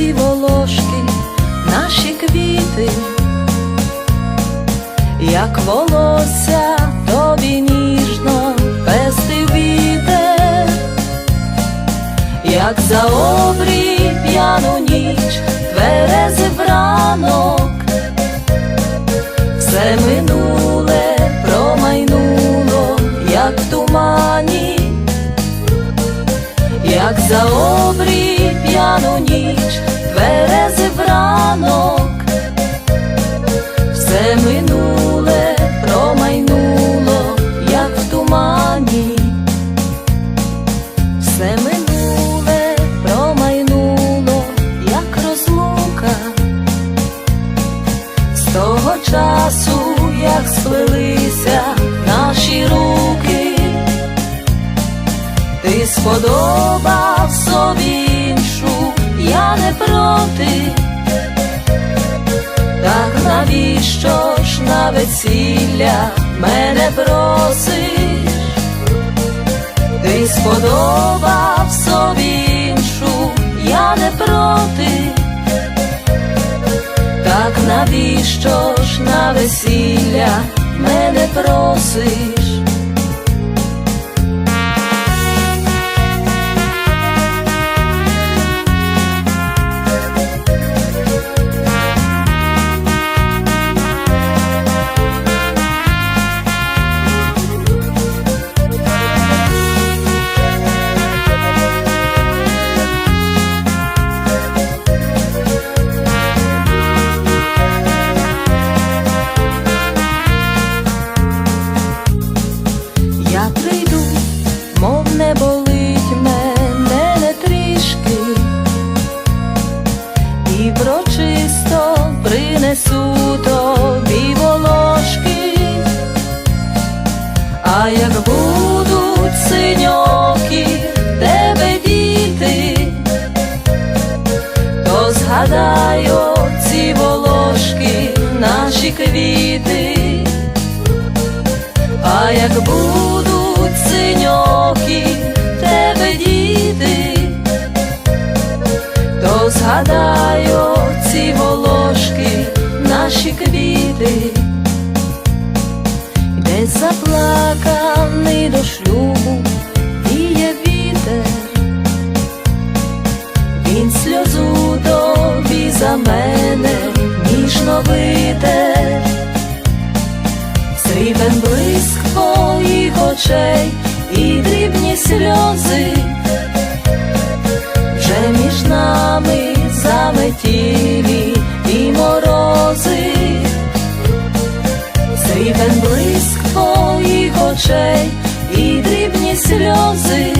ці волошки, наші квіти, як волосся тобі ніжно пести вітер, як за обрій п'яну ніч, тверезив ранок, за обрій п'яну ніч, тверезив ранок, все минуле промайнуло, як в тумані, все минуле промайнуло, як розлука, з того часу, як сплелися наші руки ти сподобав весілля мене просиш? Ти сподобав собі іншу, я не проти, так навіщо ж на весілля мене просиш? Болить мене не трішки, і прочисто принесу тобі волошки, а як будуть синьокі в тебе діти, то згадаю ці волошки, наші квіти. А як будуть квіти, десь заплаканий до шлюбу віє вітер, він сльозу тобі за мене ніжно витер. Срібен блиск твоїх очей і дрібні сльози, вже між нами заметілі і морози, блиск твоїх очей і дрібні сльози,